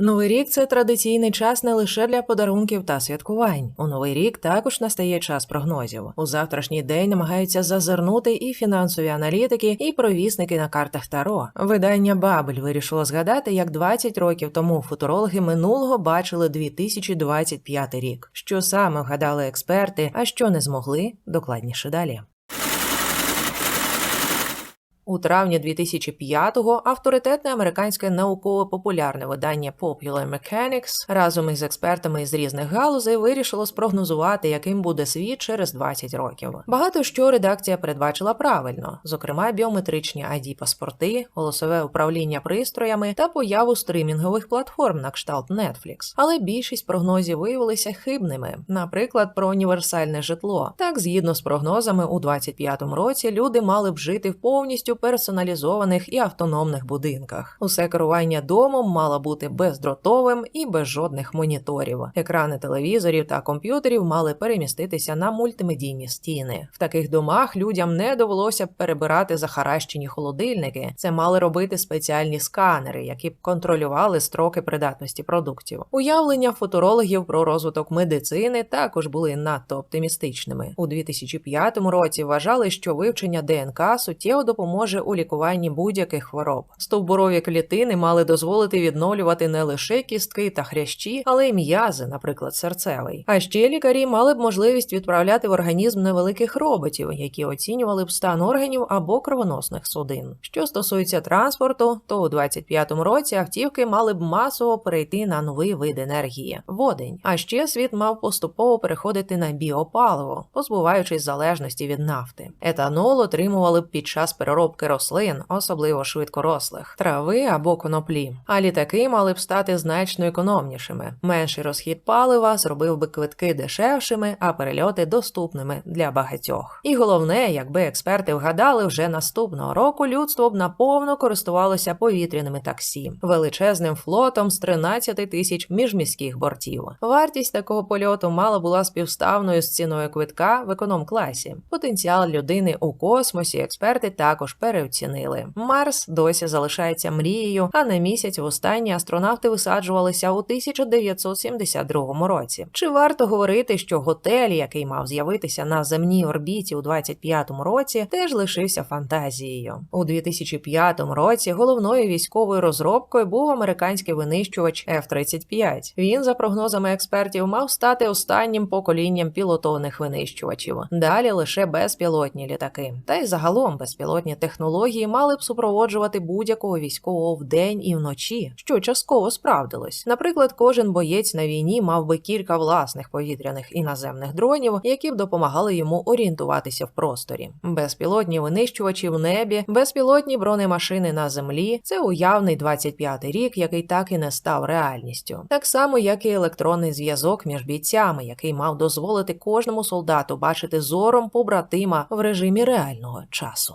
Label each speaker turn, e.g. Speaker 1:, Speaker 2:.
Speaker 1: Новий рік це традиційний час не лише для подарунків та святкувань. У новий рік також настає час прогнозів. У завтрашній день намагаються зазирнути і фінансові аналітики, і провісники на картах Таро. Видання Бабель вирішило згадати, як 20 років тому футурологи минулого бачили 2025 рік. Що саме вгадали експерти, а що не змогли, докладніше далі. У травні 2005-го авторитетне американське науково-популярне видання Popular Mechanics разом із експертами із різних галузей вирішило спрогнозувати, яким буде світ через 20 років. Багато що редакція передбачила правильно, зокрема біометричні id паспорти, голосове управління пристроями та появу стримінгових платформ на кшталт Netflix. Але більшість прогнозів виявилися хибними, наприклад, про універсальне житло. Так, згідно з прогнозами, у 25-му році люди мали б жити в повністю персоналізованих і автономних будинках. Усе керування домом мало бути бездротовим і без жодних моніторів. Екрани телевізорів та комп'ютерів мали переміститися на мультимедійні стіни. В таких домах людям не довелося б перебирати захаращені холодильники. Це мали робити спеціальні сканери, які б контролювали строки придатності продуктів. Уявлення футурологів про розвиток медицини також були надто оптимістичними. У 2005 році вважали, що вивчення ДНК суттєво допоможе у лікуванні будь-яких хвороб. Стовбурові клітини мали дозволити відновлювати не лише кістки та хрящі, але й м'язи, наприклад, серцевий. А ще лікарі мали б можливість відправляти в організм невеликих роботів, які оцінювали б стан органів або кровоносних судин. Що стосується транспорту, то у 25-му році автівки мали б масово перейти на новий вид енергії водень. А ще світ мав поступово переходити на біопаливо, позбуваючись залежності від нафти. Етанол отримували б під час переробки рослин, особливо швидкорослих, трави або коноплі. А літаки мали б стати значно економнішими. Менший розхід палива зробив би квитки дешевшими, а перельоти доступними для багатьох. І головне, якби експерти вгадали, вже наступного року людство б наповно користувалося повітряними таксі, величезним флотом з 13 тисяч міжміських бортів. Вартість такого польоту мала була співставною з ціною квитка в економ-класі. Потенціал людини у космосі експерти також переоцінили. Марс досі залишається мрією, а на місяць востаннє астронавти висаджувалися у 1972 році. Чи варто говорити, що готель, який мав з'явитися на земній орбіті у 25-му році, теж лишився фантазією? У 2005 році головною військовою розробкою був американський винищувач F-35. Він, за прогнозами експертів, мав стати останнім поколінням пілотованих винищувачів. Далі лише безпілотні літаки, та й загалом безпілотні технології мали б супроводжувати будь-якого військового вдень і вночі, що частково справдилось. Наприклад, кожен боєць на війні мав би кілька власних повітряних і наземних дронів, які б допомагали йому орієнтуватися в просторі. Безпілотні винищувачі в небі, безпілотні бронемашини на землі це уявний 25-й рік, який так і не став реальністю. Так само, як і електронний зв'язок між бійцями, який мав дозволити кожному солдату бачити зором побратима в режимі реального часу.